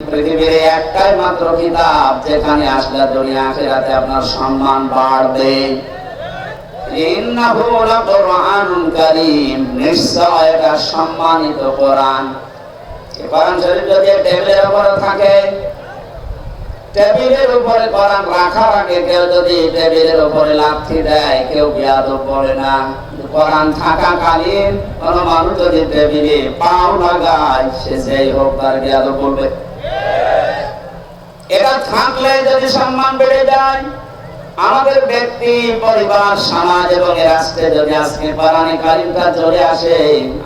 পৃথিবীর একটাই মাত্র কিতাব, যেখানে আসলে দুনিয়া আখিরাতে আপনার সম্মান বাড়বে। ইন্নাহু লাকুরআনুন কারীম, নিশ্চয় এটা সম্মানিত কোরআন। কোরআন শরীফ যদি টেবিলের উপরে থাকে, টেবিলের উপরে কোরআন রাখার আগে কেউ যদি টেবিলের উপরে লাথি দেয়, কেউ বিয়াদব বলে না। কোরআন থাকাকালীন কোন মানুষ যদি টেবিলে পাও লাগায়, সে যেই হোক তার বিয়াদব বলবে। এটা থাকলে যদি সম্মান বেড়ে যায়, আমাদের ব্যক্তি, পরিবার, সমাজ এবং রাষ্ট্রে যদি আজকে কোরআনে কারিমটা চলে আসে,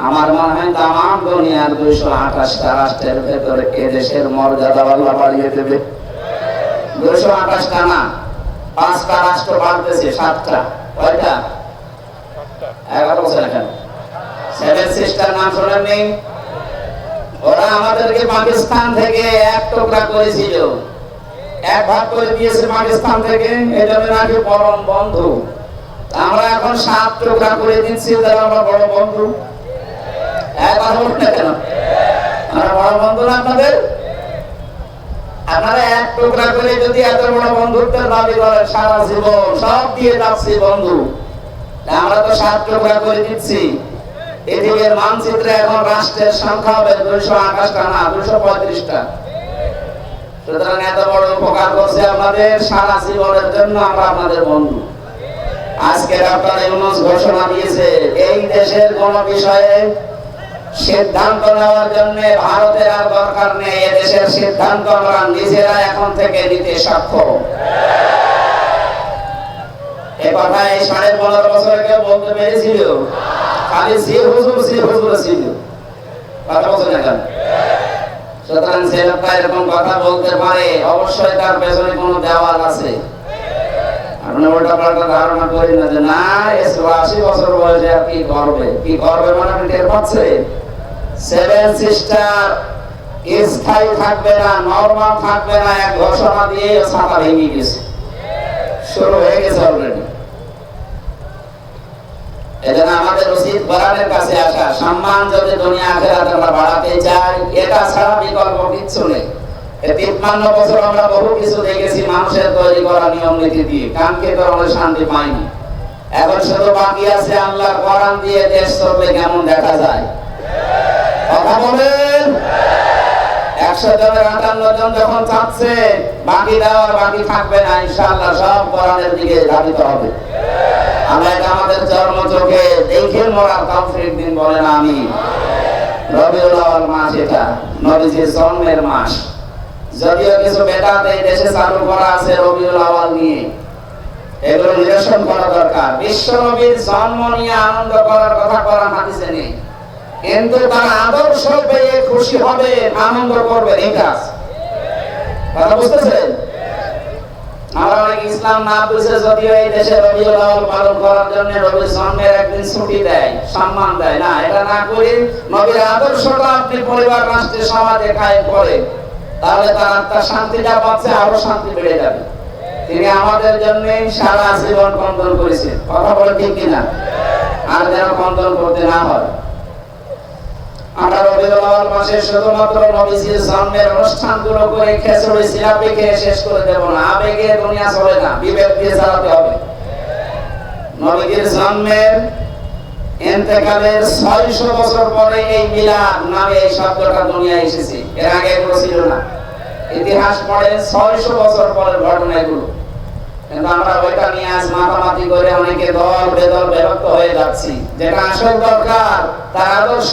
আমার মনে হয় তামাম দুনিয়ার দুইশো আঠাশটা রাষ্ট্রের ভেতরে এ দেশের মর্যাদা আল্লাহ বাড়িয়ে দেবে। দুশো আঠাশটা না, পাঁচটা রাষ্ট্র বাড়তেছে, সাতটা। কয়টা? এগারো বছর এখন। সেভেন সিস্টার নাম শোনেননি ওরা আমাদেরকে পাকিস্তান থেকে এক টুকরা করেছিল। এক ভাগ করে দিয়েছে পাকিস্তান থেকে এটা নাকি পরম বন্ধু। আমরা এখন সাত টুকরা করে দিচ্ছি তারা আমরা বড় বন্ধু। কেন? আমরা বড় বন্ধু না আপনাদের? আপনারা এক টুকরা করে যদি এত বড় বন্ধুত্বের দাবি করেন, সারা জীবন সব দিয়ে যাচ্ছি বন্ধু। আমরা তো সাত টুকরা করে দিচ্ছি। পৃথিবীর মানচিত্রে এখন রাষ্ট্রের সংখ্যা হবে দুইশো আঠাশটা না, দুইশো পঁয়ত্রিশটা। সুতরাং এত বড় উপকার করছে আপনাদের সারা জীবনের জন্য আমরা আপনাদের বন্ধু। আজকে ডক্টর ইউনুস ঘোষণা দিয়েছে, এই দেশের কোন বিষয়ে সিদ্ধান্ত নেওয়ার জন্য ভারতের আর দরকার নেই, এ দেশের সিদ্ধান্ত আমরা নিজেরা এখন থেকে নিতে সক্ষম। এ কথা এই সাড়ে পনেরো বছর কেউ বলতে পেরেছিল? খালি সে হুজুর সে হুজুর ছিল। কথা বলছেন এখন সুতরাং সে লোকটা এরকম কথা বলতে পারে, অবশ্যই তার পেছনে কোনো দেওয়াল আছে। ধারণা করি না যে, না বছর আর কি কি মানে সেভেন সিস্টার থাকবে না নর্মাল থাকবে না, এক ঘোষণা শুরু হয়ে গেছে অলরেডি এজন্য আমাদের উচিত কোরআনের কাছে আসা। সম্মান যদি দুনিয়া আখেরাতে আমরা বাড়াতে চাই, এটা ছাড়া বিকল্প কিচ্ছু নেই। তিপ্পান্ন বছর আমরা বহু কিছু দেখেছি মানুষের তৈরি করা নিয়ম নীতি দিয়ে। কানকে তো আমরা শান্তি পাইনি। এখন শুধু বাকি আছে আল্লাহর কোরআন দিয়ে দেশ চলবে কেমন দেখা যায়? কথা বলেন। একশো জনের আটান্ন জন যখন চাচ্ছে, বাকি দেওয়ার বাকি থাকবে না, ইনশাআল্লাহ সব কোরআনের দিকে ধাবিত হবে। আমরা এটা আমাদের চর্ম চোখে দেখে মরার তৌফিক দিন বলেন আমি রবিউল আওয়াল মাস এটা, নবীজির জন্মের মাস। যদিও কিছু বেদাত দেশে চালু করা আছে রবিউল আওয়াল নিয়ে। এগুলো নিরসন করা দরকার। বিশ্ব নবীর জন্ম নিয়ে আনন্দ করার কথা করা হাদিসে নেই। কিন্তু তার আদর্শ পেয়ে খুশি হবে, আনন্দ করবে, এই কাজ। কথা বুঝতেছেন? ইসলাম না বুঝে যদিও এই দেশে পালন করার জন্য একদিন ছুটি দেয়, সম্মান দেয়। না, এটা না করে নবীর আদর্শটা আপনি পরিবার, রাষ্ট্রে, সমাজে তাহলে তার আত্মার শান্তিটা পাচ্ছে, আরও শান্তি বেড়ে যাবে। তিনি আমাদের জন্য সারা জীবন কন্দন করেছেন। কথা বলে ঠিক কিনা? আর যেন কন্দন করতে না হয়। ইন্তেকালের ছয়শো বছর পরে এই মিলাদ নামে এই শব্দটা দুনিয়া এসেছে। এর আগে ছিল না। ইতিহাস পড়ে ছয়শো বছর পরের ঘটনা এগুলো কিন্তু আমরা ওইটা নিয়ে আজ মাতামাতি করে অনেকে দল বেদল বিভক্ত হয়ে যাচ্ছি। যেটা আসল দরকার, তার আদর্শ।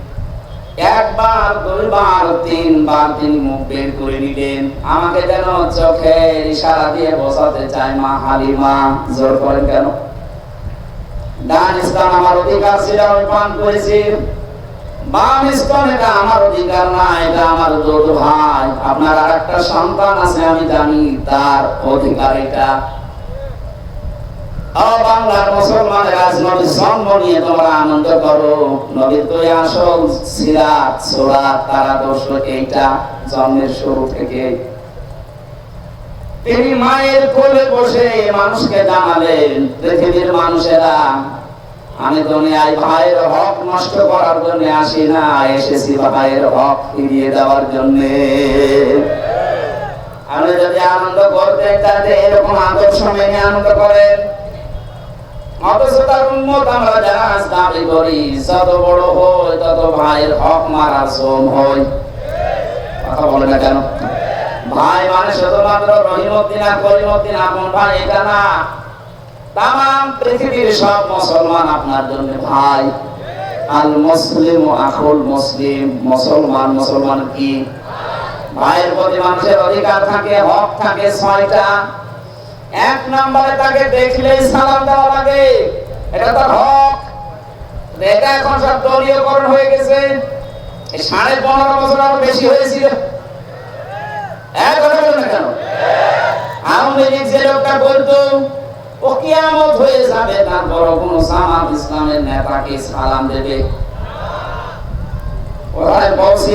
একবার, দুইবার, তিনবার তিনি মুখ বের করে নিলেন। আমাকে যেন চোখের ইশারা দিয়ে বোঝাতে চায় মা হালিমা। জোর করেন কেন? ডান স্তন আমার অধিকার পান করেছি। বাম স্তন এটা আমার অধিকার না, এটা আমার ভাই। আপনার আর একটা সন্তান আছে, আমি জানি তার অধিকার এটা। বাংলার মুসলমানের আজ নবীর জন্ম নিয়ে তোমরা আনন্দ করো। নবীর তো আসল সিরাত, সুরাত, তারা দোষ এইটা জন্মের শুরু থেকে। তিনি মায়ের কোলে বসে মানুষকে জানালেন, পৃথিবীর মানুষেরা, আমি দুনিয়ায় ভাইয়ের হক নষ্ট করার জন্য আসি না, এসেছি ভাইয়ের হক ফিরিয়ে দেওয়ার জন্য। আমি যদি আনন্দ করতে তাহলে এরকম আদর্শ মেনে আনন্দ করেন। ভাইয়ের হক কথা ভাই মানে ভাই না। পৃথিবীর সব মুসলমান আপনার জন্য ভাই। আল মুসলিম আখুল মুসলিম, মুসলমান মুসলমান কি? ভাইয়ের প্রতি মানুষের অধিকার থাকে, হক থাকে ছয়টা। এক নম্বরে তাকে দেখলেই সালাম দেওয়া লাগে। এটা তার হক। এটা এখন সব দলীয়করণ হয়ে গেছে। সাড়ে পনেরো বছর আরও বেশি হয়েছিল।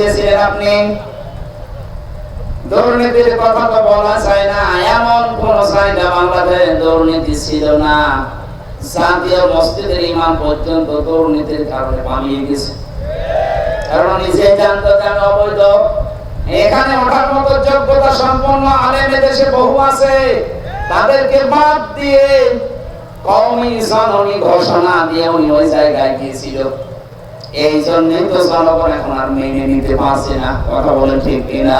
হয়ে আপনি। দুর্নীতির কথা তো বলা যায় না, এমন কোন জায়গা বাংলাদেশে দুর্নীতি ছিল না। জাতীয় মসজিদের ইমাম পর্যন্ত দুর্নীতির কারণে পালিয়ে গেছে। কারণ নিজে আমি অবৈধ। এখানে ওঠার মতো যোগ্যতা সম্পন্ন আলেম দেশে বহু আছে। তাদেরকে বাদ দিয়ে জননী ঘোষণা দিয়ে উনি ওই জায়গায় গিয়েছিল। এই জন্যই তো জনগণ এখন আর মেনে নিতে পারছে না। কথা বলেন ঠিক কিনা?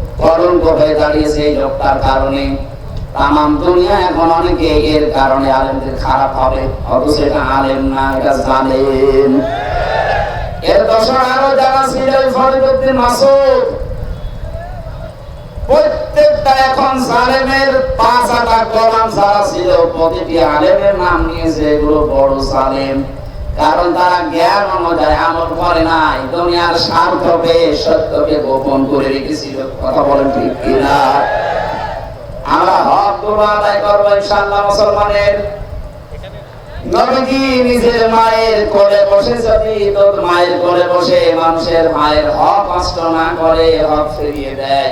কলঙ্ক হয়ে দাঁড়িয়েছে এই লোকটার কারণে। তামাম দুনিয়া এখন অনেকে এর কারণে আলেমদের খারাপ হবে। অথচ এটা আলেম না, এটা এর আরও যারা ফরিদুদ্দিন মাসুদ। প্রত্যেকটা এখন জালেমের পাঁচ আটা কলাম যারা ছিল, প্রতিটি আলেমের নাম নিয়েছে এগুলো বড় জালেম। কারণ তারা জ্ঞান অনুযায়ী আমল করে নাই। দুনিয়ার স্বার্থকে, সত্যকে গোপন করে রেখেছিল। কথা বলেন ঠিক কিনা? আমরা হকগুলো আদায় করব ইনশাআল্লাহ মুসলমানের। নিজের মায়ের কোলে বসে, যদি তোর মায়ের কোলে বসে মানুষের মায়ের হক কষ্ট না করে, হক ফিরিয়ে দেয়।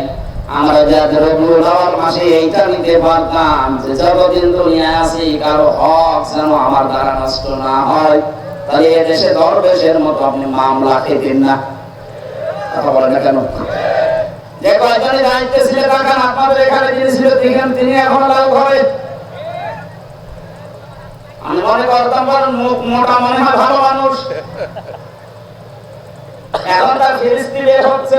আমরা যাদের রবিউল মাসে এইটা নিতে পারতাম যে যতদিন দুনিয়ায় আছি, কারও হক যেন আমার দ্বারা নষ্ট না হয়। তাহলে এ দেশে দরবেশের মতো আপনি মামলা খেতেন না। কথা বলেন না কেন? যে কয়জনে দায়িত্বে ছিল তাকান আপনাদের এখানে যিনি ছিল তিনি- তিনি এখন লাল ঘরে। আমি মনে করতাম বরং মুখ মোটা মনে হয় ভালো মানুষ। এখন তার ফিরিস্তি বের হচ্ছে।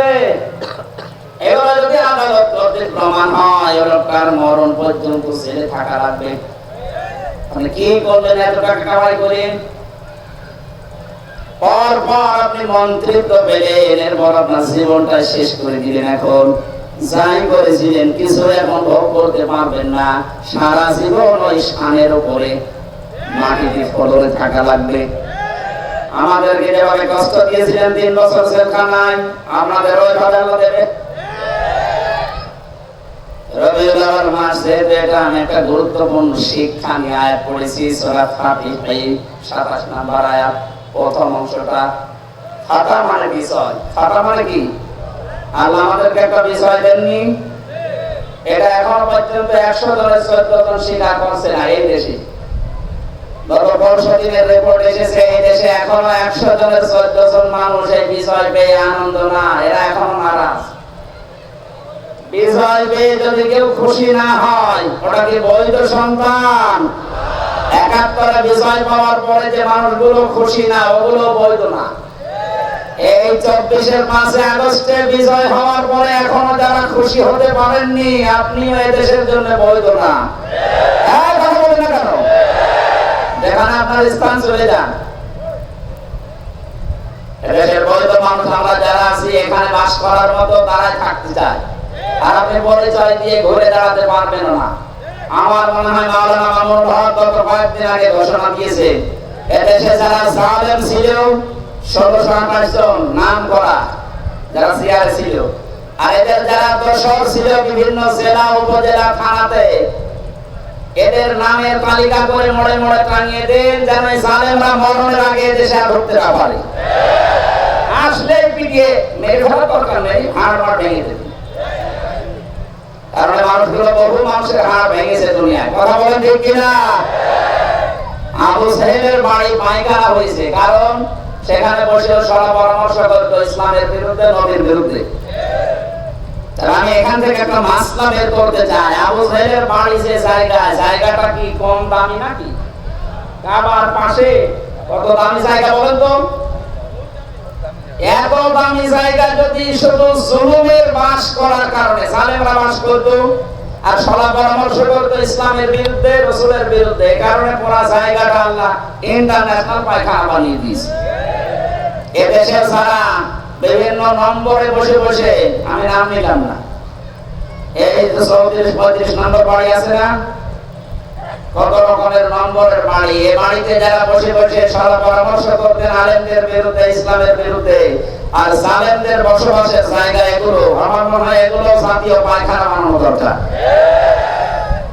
এগুলো যদি আদালত কর্তৃক প্রমাণ হয় লোকটার মরণ পর্যন্ত ছেলে থাকা লাগবে। আপনি কি করলেন এত টাকা কামাই করে পর পর আপনি মন্ত্রিত্ব আপনার জীবনটা শেষ করে দিলেন এখন। যাই করেছিলেন কিছু এখন ভোগ করতে পারবেন না। সারা জীবন ওই উপরে মাটিতে থাকা লাগবে। আমাদেরকে যেভাবে কষ্ট দিয়েছিলেন তিন বছর দেবে আমি একটা গুরুত্বপূর্ণ শিক্ষা নিয়ে পড়েছি 27 নাম্বার আয়াত। প্রথম অংশটা। ফাতা মানে বিষয়। ফাতা মানে কি? আল্লাহ আমাদেরকে একটা বিষয় দেননি। এটা এখনও পর্যন্ত একশো জনের চোদ্দ জন স্বীকার করছে না এই দেশে। গত দিনের এসেছে, এই দেশে এখনও একশো জনের চোদ্দ জন মানুষ এই বিষয় পেয়ে আনন্দ না, এরা এখনও নারাজ। পেয়ে যদি কেউ খুশি না হয়, ওটা কি বৈধ সন্তান? একাত্তরে বিজয় পাওয়ার পরে যে মানুষগুলো খুশি না, ওগুলো বৈধ না। এই চব্বিশের পাঁচে আগস্টে বিজয় হওয়ার পরে এখনও যারা খুশি হতে পারেননি, আপনিও এই দেশের জন্য বৈধ না। দেখা আপনার স্থান চলে যান। এদেশের বৈধ মানুষ আমরা যারা আছি, এখানে বাস করার মতো তারাই থাকতে চায়। আর আপনি পরিচয় দিয়ে ঘুরে দাঁড়াতে পারবেন না। আমার মনে হয় মাওলানা মামুন হক গত কয়েকদিন আগে ঘোষণা দিয়েছে, এদেশে যারা সালেম ছিল ষোলোশো আঠাশ জন নাম করা যারা সিআর ছিল, আর এদের যারা দশর ছিল বিভিন্ন জেলা উপজেলা থানাতে, এদের নামের তালিকা করে মোড়ে মোড়ে টাঙিয়ে দেন যেন এই জালেমরা মরণের আগে দেশে আর ঢুকতে না পারে। আসলে পিটিয়ে মেরে ফেলার দরকার নেই হাড় মার ভেঙে দেবে কারণ এই মানুষগুলো বহু মানুষের হাড় ভেঙেছে দুনিয়ায় কথা বলেন ঠিক কিনা? আবু সাহেবের বাড়ি পায়খানা হয়েছে, কারণ সেখানে বসে সরা পরামর্শ করতো ইসলামের বিরুদ্ধে, নবীর বিরুদ্ধে। আমি এখান থেকে একটা মাসলা বের করতে চাই। আবু সাহেবের বাড়ি যে জায়গা, জায়গাটা কি কম দামি নাকি? কাবার পাশে কত দামি জায়গা বলেন তো? এত দামি জায়গা যদি শুধু জুলুমের বাস করার কারণে জালেমরা বাস করতো? আর সলা পরামর্শ করতো ইসলামের বিরুদ্ধে, রসুলের বিরুদ্ধে। কারণে পুরা জায়গাটা আল্লাহ ইন্টারন্যাশনাল পায়খানা বানিয়ে দিয়েছে। এদেশে সারা বিভিন্ন নম্বরে বসে বসে, আমি নাম নিলাম না। এই যে চৌত্রিশ পঁয়ত্রিশ নম্বর বাড়ি আছে না? কত রকমের নম্বরের বাড়ি? এই বাড়িতে যারা বসে বসে সারা পরামর্শ করতেন আলেমদের বিরুদ্ধে, ইসলামের বিরুদ্ধে, আর সালেমদের বসবাসের জায়গা এগুলো, আমার মনে হয় এগুলো জাতীয় পায়খানা বানানো দরকার।